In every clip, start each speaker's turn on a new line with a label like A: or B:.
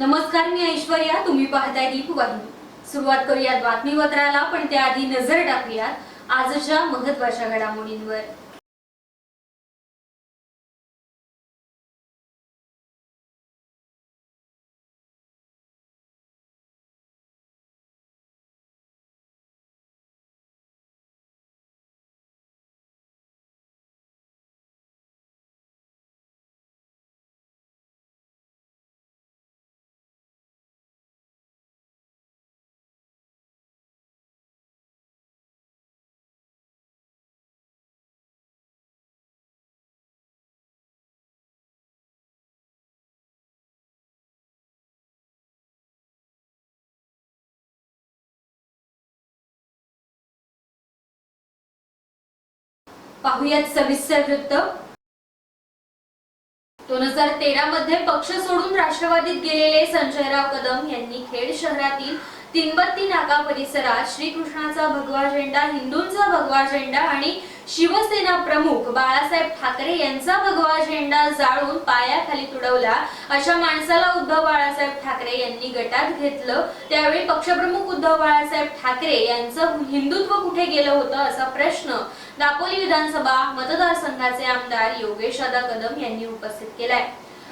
A: नमस्कार मी ऐश्वर्या. तुम्ही पाहताय दीप वाहिनी सुरुवात करूयात बातमीपत्राला पण त्याआधी नजर टाकूयात आजच्या महत्त्वाच्या घडामोडींवर. पाहुयात सविस्तर वृत्त. दोन हजार तेरा मध्ये पक्ष सोडून राष्ट्रवादीत गेलेले संजयराव कदम यांनी खेड शहरातील तिनबत्ती नाका परिसरात श्रीकृष्णाचा भगवा झेंडा हिंदूंचा भगवा झेंडा आणि शिवसेना प्रमुख बाळासाहेब ठाकरे यांचा भगवा झेंडा जाळून पायाखाली तुडवला. अशा माणसाला उद्धव बाळासाहेब ठाकरे यांनी गटात घेतलं. त्यावेळी पक्षप्रमुख उद्धव बाळासाहेब ठाकरे यांचं हिंदुत्व कुठे गेलं होतं असा प्रश्न दापोली विधानसभा मतदारसंघाचे आमदार योगेश दादा कदम यांनी उपस्थित केलाय.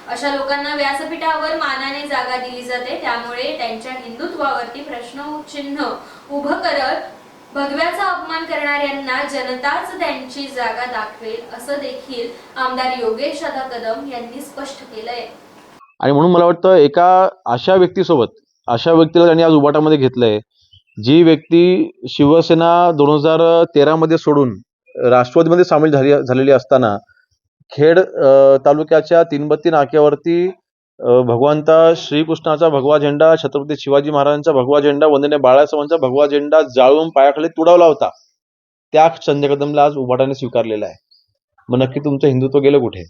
A: अशा लोकांना व्यासपीठावर मानाने जागा दिली जाते त्यामुळे त्यांच्या हिंदुत्वावरती प्रश्नचिन्ह उभं करत भगव्याचा अपमान करणाऱ्यांना जनताच त्यांची जागा दाखवेल असं देखील आमदार योगेश दादा कदम यांनी स्पष्ट केलंय.
B: आणि म्हणून मला वाटतं एका अशा व्यक्तीसोबत अशा व्यक्तीला त्यांनी आज उबाटामध्ये घेतलंय जी व्यक्ती शिवसेना दोन हजार तेरामध्ये सोडून राष्ट्रवादीमध्ये सामील झाली झालेली असताना खेड तालुक्याच्या तीनबत्ती नाक्यावरती भगवंता श्रीकृष्णाचा भगवा झेंडा छत्रपती शिवाजी महाराजांचा भगवा झेंडा वंदने बाळासाहेबांचा भगवा झेंडा जाळून पायाखाली तुडवला होता. त्या संजय कदमला आज उभाटाने स्वीकारलेला आहे. मग नक्की तुमचं हिंदुत्व गेलं कुठे?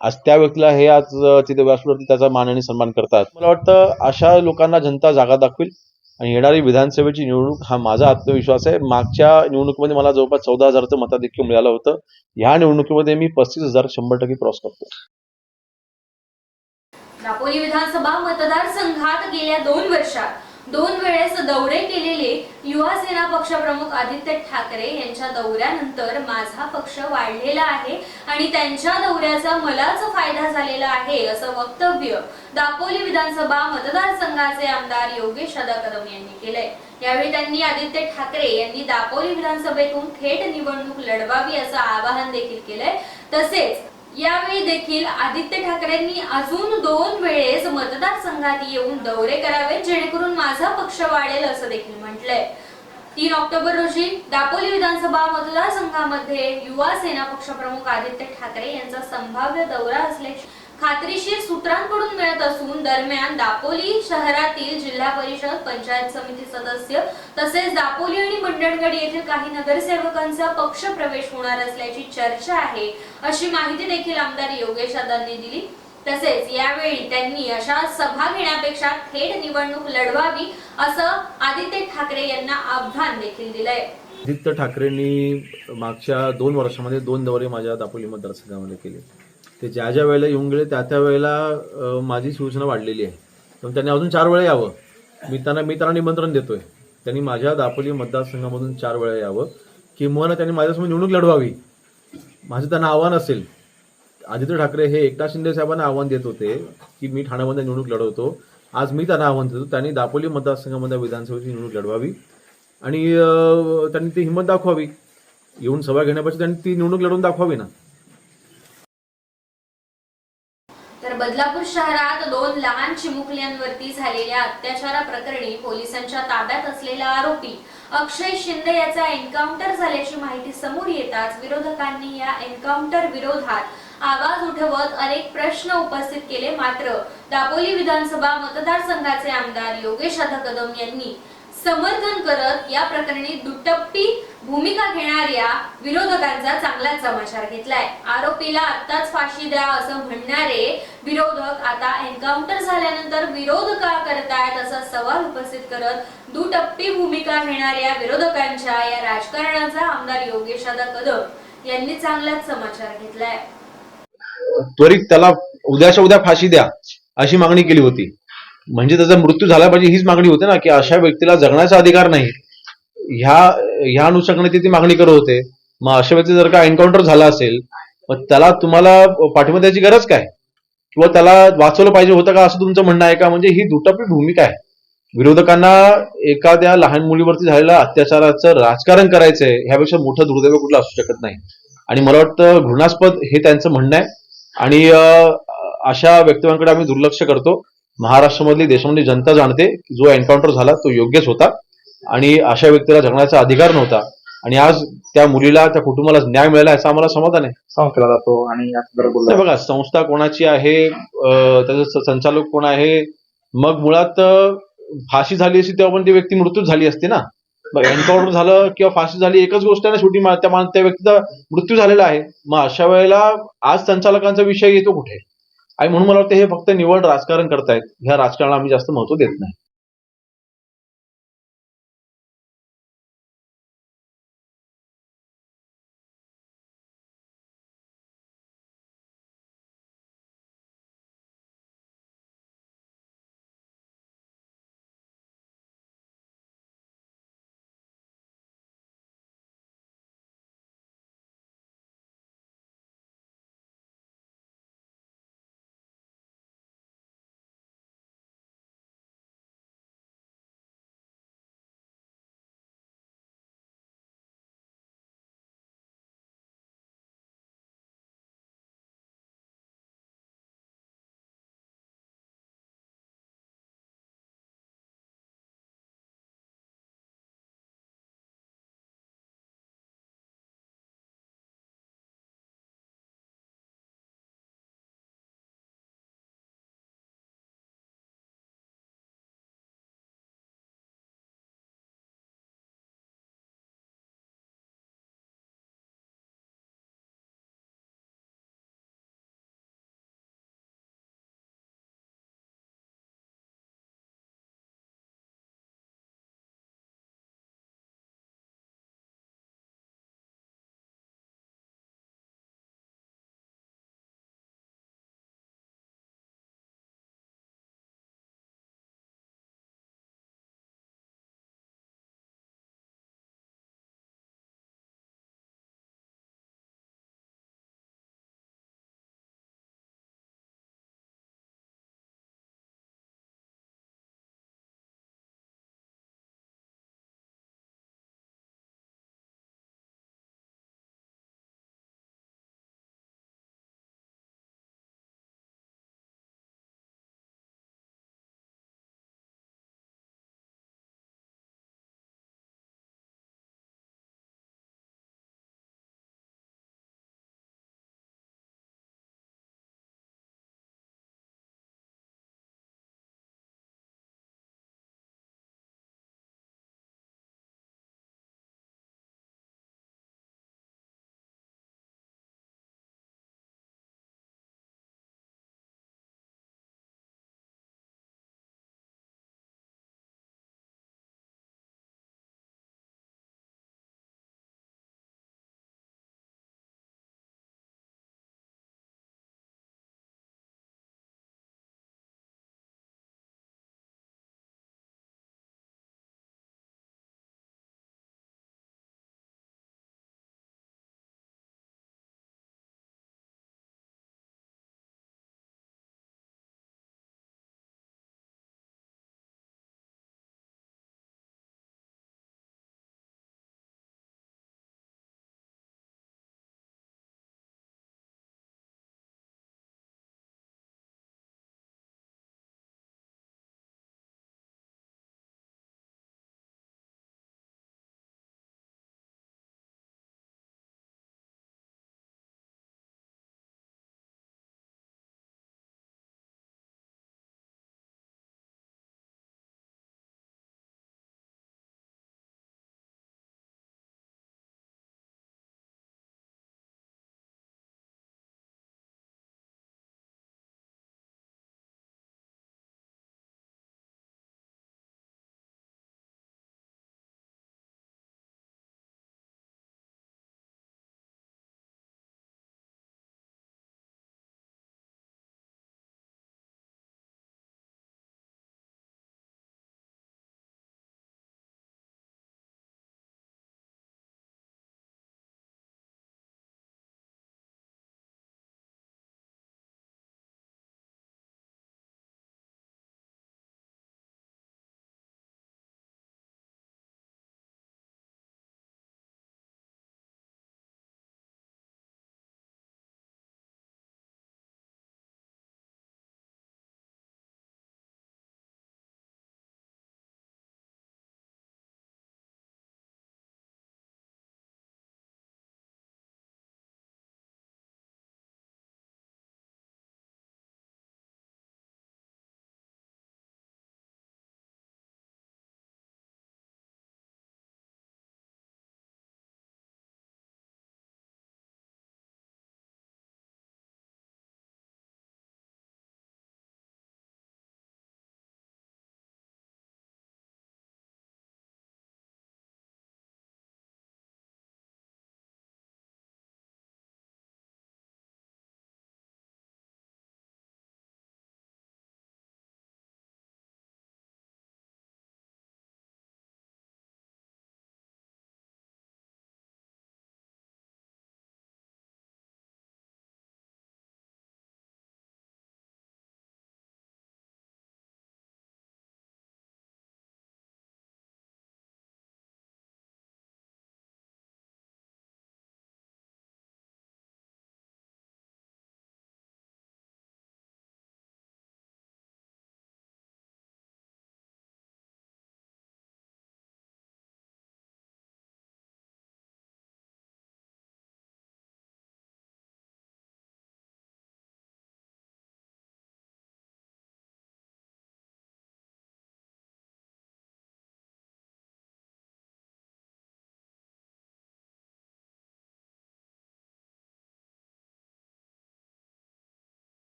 B: आज त्या व्यक्तीला हे आज तिथे व्यासपीठावरती त्याचा मान आणि सन्मान करतात. मला वाटतं अशा लोकांना जनता जागा दाखवेल. आणि येणारी विधानसभेची निवडणूक हा माझा आत्मविश्वास आहे. मागच्या निवडणुकीमध्ये मला जवळपास चौदा हजारचं मताधिक्य मिळालं होतं. ह्या निवडणुकीमध्ये मी पस्तीस हजार शंभर टक्के क्रॉस करतो.
A: दापोली विधानसभा मतदारसंघात गेल्या दोन वर्षात दोन वेळेस दौरे केलेले युवा सेना पक्षप्रमुख आदित्य ठाकरे यांच्या दौऱ्यानंतर माझा पक्ष वाढलेला आहे आणि त्यांच्या दौऱ्याचा मलाच फायदा झालेला आहे असं वक्तव्य दापोली विधानसभा मतदारसंघाचे आमदार योगेश दादा कदम यांनी केलंय. यावेळी त्यांनी आदित्य ठाकरे यांनी दापोली विधानसभेतून थेट निवडणूक लढवावी असं आवाहन देखील केलंय. तसेच यावेळी देखील आदित्य ठाकरेंनी अजून दोन वेळेस मतदारसंघात येऊन दौरे करावेत जेणेकरून माझा पक्ष वाढेल असं देखील म्हटलंय. तीन ऑक्टोबर रोजी दापोली विधानसभा मतदारसंघामध्ये युवा सेना पक्षप्रमुख आदित्य ठाकरे यांचा संभाव्य दौरा असल्याची खात्रीशीर सूत्रांकडून मिळत असून दरम्यान दापोली शहरातील जिल्हा परिषद पंचायत समिती सदस्य तसेच दापोली आणि मंडणगड येथील काही नगरसेवकांचा पक्ष प्रवेश होणार असल्याची चर्चा आहे अशी माहिती देखील आमदार योगेश आदांनी दिली. तसेच यावेळी त्यांनी अशा सभा घेण्यापेक्षा थेट निवडणूक लढवावी असं आदित्य ठाकरे यांना आव्हान देखील दिलंय.
B: आदित्य ठाकरेंनी मागच्या दोन वर्षामध्ये दोन दौरे माझ्या दापोली मतदारसंघामध्ये केले ते ज्या ज्या वेळेला येऊन गेले त्या त्या वेळेला माझी सूचना वाढलेली आहे. पण त्यांनी अजून चार वेळा यावं. मी त्यांना मी त्यांना निमंत्रण देतोय. त्यांनी माझ्या दापोली मतदारसंघामधून चार वेळा यावं किंवा त्यांनी माझ्यासमोर निवडणूक लढवावी. माझं त्यांना आव्हान असेल. आदित्य ठाकरे हे एकनाथ शिंदे साहेबांना आव्हान देत होते की मी ठाण्यामध्ये निवडणूक लढवतो. आज मी त्यांना आव्हान देतो. त्यांनी दापोली मतदारसंघामध्ये विधानसभेची निवडणूक लढवावी. आणि त्यांनी ती हिंमत दाखवावी. येऊन सभा घेण्यापेक्षा त्यांनी ती निवडणूक लढवून दाखवावी ना.
A: बदलापूर शहरात दोन लहान चिमुकल्यांवरती झालेल्या अत्याचाराप्रकरणी पोलिसांच्या ताब्यात असलेला आरोपी अक्षय शिंदे याचा एन्काउंटर झाल्याची माहिती समोर येताच विरोधकांनी या एन्काउंटर विरोधात आवाज उठवत अनेक प्रश्न उपस्थित केले. मात्र दापोली विधानसभा मतदारसंघाचे आमदार योगेश दादा कदम यांनी समर्थन करत या प्रकरणी दुटप्पी भूमिका घेणाऱ्या विरोधकांचा चांगलाच समाचार घेतलाय. आरोपीला आताच फाशी द्या असं म्हणणारे विरोधक आता एन्काउंटर झाल्यानंतर विरोध का करतायत असा सवाल उपस्थित करत दुटप्पी भूमिका घेणाऱ्या विरोधकांच्या या राजकारणाचा आमदार योगेश दादा कदम यांनी चांगलाच समाचार घेतलाय.
B: त्वरित त्याला उद्याच्या उद्या फाशी द्या अशी मागणी केली होती. म्हणजे त्याचा मृत्यू झाला पाहिजे हीच मागणी होती ना की अशा व्यक्तीला जगण्याचा अधिकार नाही. ह्या ह्या अनुषंगाने ते ती मागणी करत होते. मग अशा व्यक्ती जर का एन्काउंटर झाला असेल मग त्याला तुम्हाला पाठिंबा द्यायची गरज काय? किंवा त्याला वाचवलं पाहिजे होतं का असं तुमचं म्हणणं आहे का? म्हणजे ही दुटप्पी भूमिका आहे. विरोधकांना एखाद्या लहान मुलीवरती झालेल्या अत्याचाराचं राजकारण करायचंय ह्यापेक्षा मोठं दुर्दैव कुठलं असू शकत नाही. आणि मला वाटतं घृणास्पद हे त्यांचं म्हणणं आहे. आणि अशा व्यक्तिमांकडे आम्ही दुर्लक्ष करतो. महाराष्ट्रामधली देशामधली जनता जाणते जो एन्काउंटर झाला तो योग्यच होता. आणि अशा व्यक्तीला जगण्याचा अधिकार नव्हता. आणि आज त्या मुलीला त्या कुटुंबाला न्याय मिळाला याचा आम्हाला समाधान आहे.
C: संस्था केला जातो आणि
B: बघा संस्था कोणाची आहे त्याचे संचालक कोण आहे मग मुळात फाशी झाली असती तेव्हा पण ती व्यक्ती मृत्यू झाली असती ना? एन्काउंटर झालं किंवा फाशी झाली एकच गोष्ट आहे ना शेवटी त्या व्यक्तीचा मृत्यू झालेला आहे. मग अशा वेळेला आज संचालकांचा विषय येतो कुठे? आणि म्हणून मला वाटतं हे फक्त निवड राजकारण करतायत. ह्या राजकारणाला आम्ही जास्त महत्त्व देत नाही.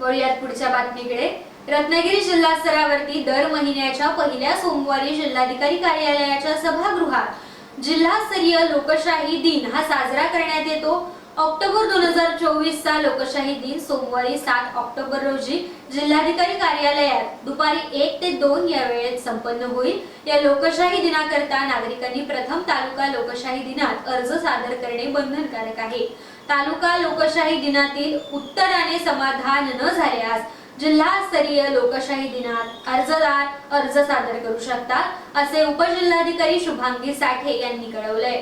A: वळूयात पुढच्या बातमीकडे. रत्नागिरी जिल्हा स्तरावरती दर महिन्याच्या पहिल्या सोमवारी जिल्हाधिकारी कार्यालयाच्या सभागृहात जिल्हास्तरीय लोकशाही दिन हा साजरा करण्यात येतो. ऑक्टोबर दोन हजार चोवीस चा लोकशाही दिन सोमवारी सात ऑक्टोबर रोजी जिल्हाधिकारी कार्यालयात दुपारी एक ते दोन या वेळेत संपन्न होईल. या लोकशाही दिनाकरता नागरिकांनी प्रथम तालुका लोकशाही दिनात अर्ज सादर करणे बंधनकारक आहे. तालुका लोकशाही दिनातील उत्तराने समाधान न झाल्यास जिल्हास्तरीय लोकशाही दिनात अर्जदार अर्ज सादर करू शकतात असे उपजिल्हाधिकारी शुभांगी साठे यांनी कळवलंय.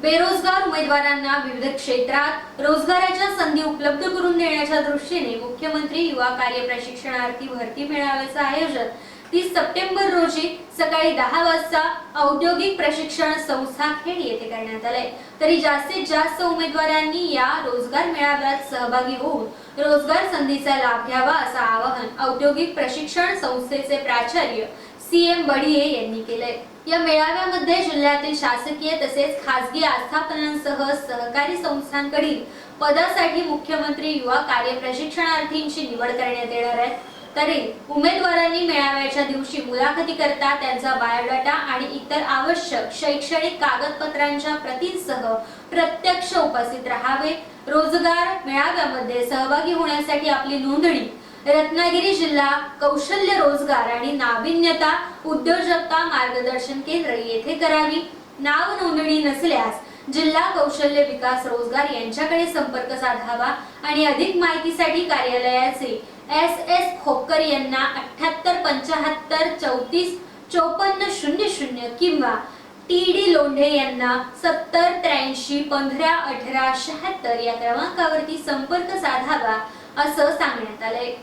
A: बेरोजगार उमेदवारांना विविध क्षेत्रात रोजगाराच्या संधी उपलब्ध करून देण्याच्या दृष्टीने मुख्यमंत्री युवा कार्य प्रशिक्षणार्थी भरती मेळाव्याचं आयोजन तीस सप्टेंबर रोजी सकाळी दहा वाजता औद्योगिक प्रशिक्षण संस्था खेड येथे करण्यात आलंय. तरी जास्तीत जास्त उमेदवारांनी या रोजगार मेळाव्यात सहभागी होऊन रोजगार संधीचा लाभ घ्यावा असं आवाहन औद्योगिक प्रशिक्षण संस्थेचे प्राचार्य सी एम बढिये यांनी केलंय. या मेळाव्यामध्ये जिल्ह्यातील शासकीय तसेच खासगी आस्थापनांसह सहकारी संस्थांकडील पदासाठी मुख्यमंत्री युवा कार्य प्रशिक्षणार्थींची निवड करण्यात येणार आहे. तरी उमेदवारांनी मेळाव्याच्या दिवशी मुलाखती करता त्यांचा बायोडाटा आणि इतर आवश्यक शैक्षणिक कागदपत्रांच्या प्रतींसह प्रत्यक्ष उपस्थित राहावे. रोजगार मेळाव्यामध्ये सहभागी होण्यासाठी आपली नोंदणी रत्नागिरी जिल्हा कौशल्य रोजगार आणि नाविन्यता उद्योजकता मार्गदर्शन केंद्र येथे करावी. नाव नोंदणी नसल्यास जिल्हा कौशल्य विकास रोजगार यांच्याकडे संपर्क साधावा आणि अधिक माहितीसाठी कार्यालयाचे एस एस खोपकर यांना अठ्याहत्तर पंचाहत्तर चौतीस चौपन्न शून्य शून्य किंवा टी डी लोंढे यांना सत्तर त्र्याऐंशी पंधरा अठरा शहात्तर या क्रमांकावरती संपर्क साधावा असं सांगण्यात आलंय.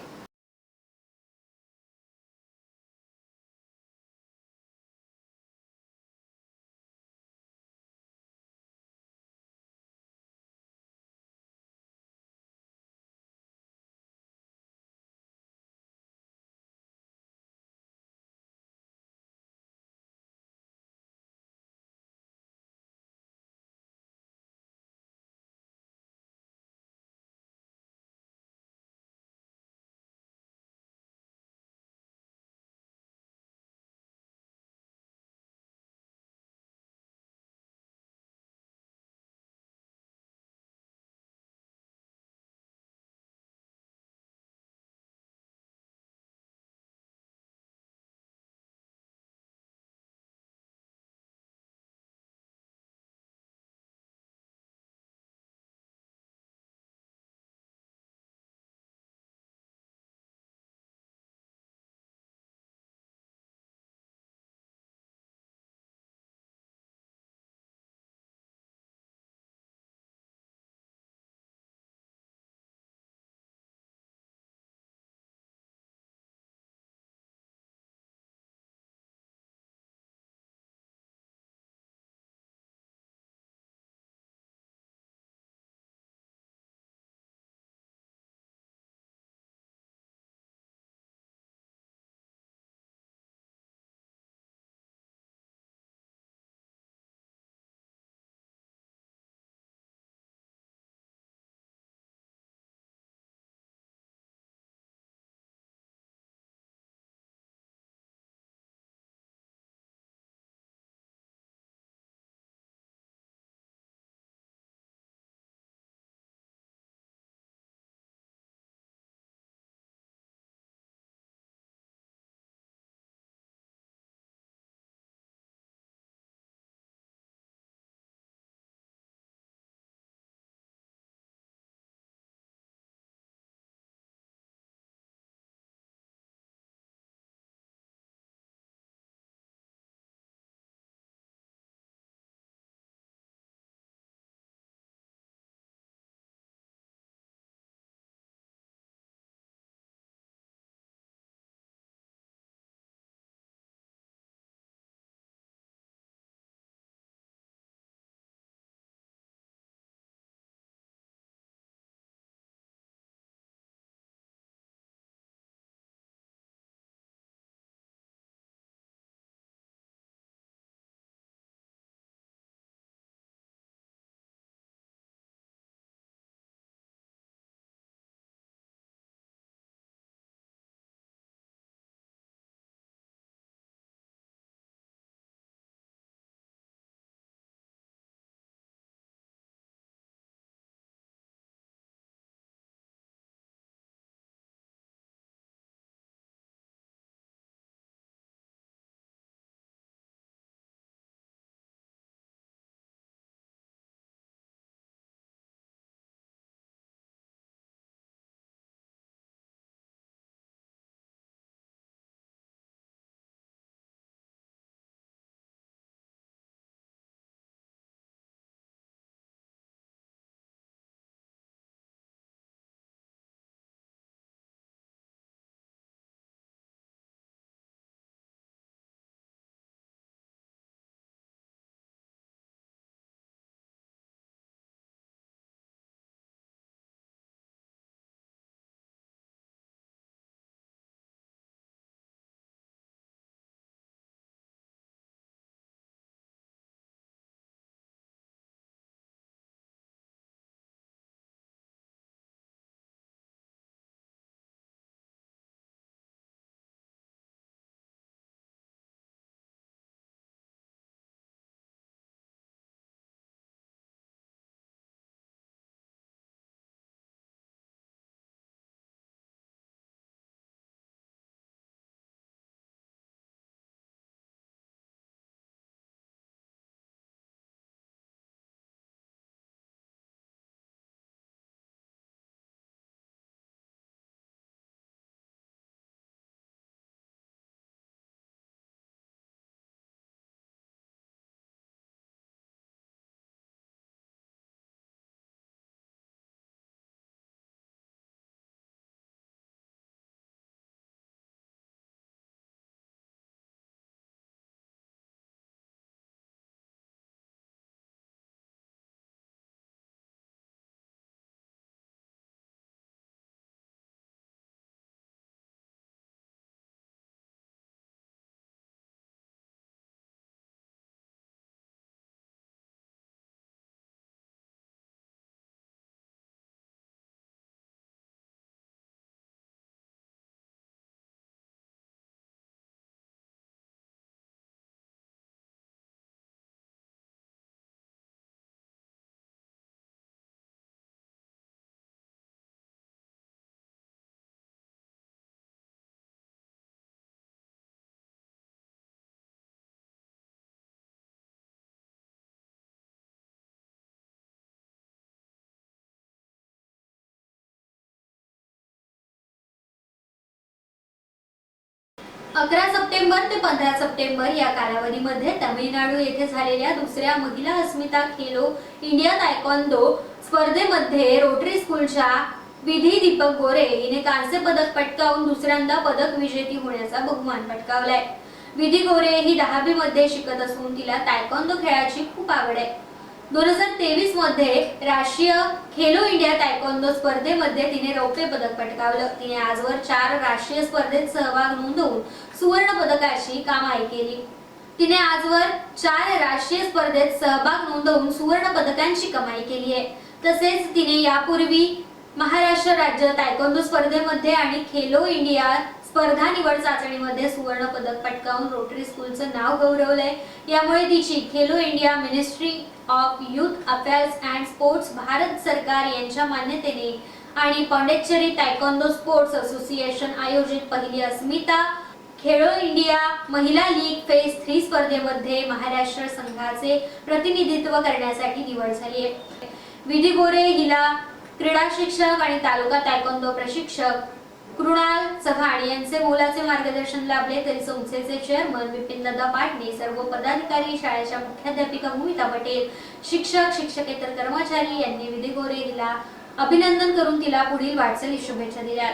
A: अकरा सप्टेंबर ते पंधरा सप्टेंबर या कालावधीमध्ये तामिळनाडू येथे झालेल्या दुसऱ्या महिला अस्मिता खेलो इंडिया तायकॉन्दो स्पर्धेमध्ये रोटरी स्कूलच्या विधी दीपक गोरे हिने कांस्य पदक पटकावून दुसऱ्यांदा पदक विजेती होण्याचा बहुमान पटकावलाय. विधी गोरे ही दहावी मध्ये शिकत असून तिला तायकॉन्दो खेळाची खूप आवड आहे. दोन हजार तेवीसमध्ये राष्ट्रीय खेलो इंडिया तायकोंदो स्पर्धेमध्ये तिने रौप्य पदक पटकावलं. तिने आजवर चार राष्ट्रीय स्पर्धेत सहभाग नोंदवून सुवर्ण पदकाची कामाई केली. तिने आजवर चार राष्ट्रीय स्पर्धेत सहभाग नोंदवून सुवर्ण पदकांची कमाई केली आहे. तसेच तिने यापूर्वी महाराष्ट्र राज्य तायकोंदो स्पर्धेमध्ये आणि खेलो इंडिया स्पर्धा निवड चाचणीमध्ये सुवर्ण पदक पटकावून रोटरी स्कूलचं नाव गौरवलंय. यामुळे तिची Khelo India ministry of youth affairs and sports Bharat सरकार यांच्या मान्यतेने आणि पॉंडेचेरी तायक्वांदो स्पोर्ट्स असोसिएशन आयोजित पहिली अस्मिता खेळो इंडिया महिला लीग फेज थ्री स्पर्धेमध्ये महाराष्ट्र संघाचे प्रतिनिधित्व करण्यासाठी निवड झाली आहे. विधी गोरे हिला क्रीडा शिक्षक आणि तालुका तायकोंदो प्रशिक्षक कृणाल चव्हाण यांचे मोलाचे मार्गदर्शन लाभले तरी संस्थेचे चेअरमन बिपिनदादा पाटणे सर्व पदाधिकारी शाळेच्या मुख्याध्यापिका भूमिता पटेल शिक्षक शिक्षकेतर कर्मचारी यांनी विधी गोरे हिला अभिनंदन करून तिला पुढील वाटचाली शुभेच्छा दिल्या.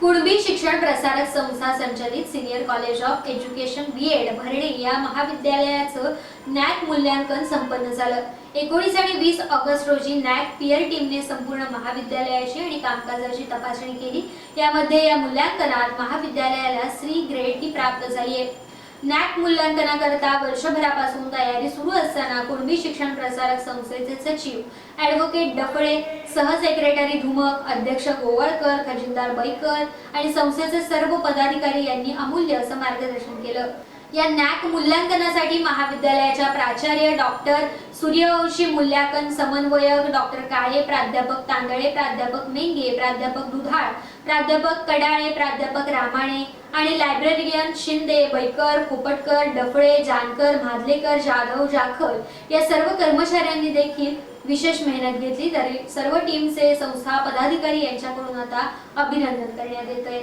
A: कुणबी शिक्षण प्रसारक संस्था संचलित senior college of education B Ed भरणे या महाविद्यालयाचं नॅक मूल्यांकन संपन्न झालं. एकोणीस आणि वीस ऑगस्ट रोजी नॅक पियर टीमने संपूर्ण महाविद्यालयाची आणि कामकाजाची तपासणी केली. यामध्ये या मूल्यांकनात महाविद्यालयाला सी ग्रेड ही प्राप्त झाली आहे. नॅक मूल्यांकनाकरता वर्षभरापासून तयारी सुरू असताना कुणबी शिक्षण प्रसारक संस्थेचे सचिव ॲडव्होकेट डफळे सहसेक्रेटरी धुमक अध्यक्ष गोवळकर खजिनदार बैकर आणि संस्थेचे सर्व पदाधिकारी यांनी अमूल्य असं मार्गदर्शन केलं. या नॅक मूल्यांकनासाठी महाविद्यालयाच्या प्राचार्य डॉक्टर सूर्यवंशी मूल्यांकन समन्वयक डॉक्टर काळे प्राध्यापक तांदळे प्राध्यापक मेंगे प्राध्यापक दुधाळ प्राध्यापक कडाळे प्राध्यापक रामाणे आणि लायब्ररियन शिंदे बैकर खोपटकर डफळे जानकर माधलेकर जाधव जाखल या सर्व कर्मचाऱ्यांनी देखील विशेष मेहनत घेतली. तरी सर्व टीमचे संस्था पदाधिकारी यांच्याकडून आता अभिनंदन करण्यात येत आहे.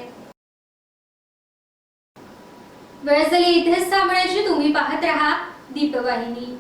A: वेळ झाली इथेच थांबण्याची तुम्ही पाहत राहा. दीपवाहिनी.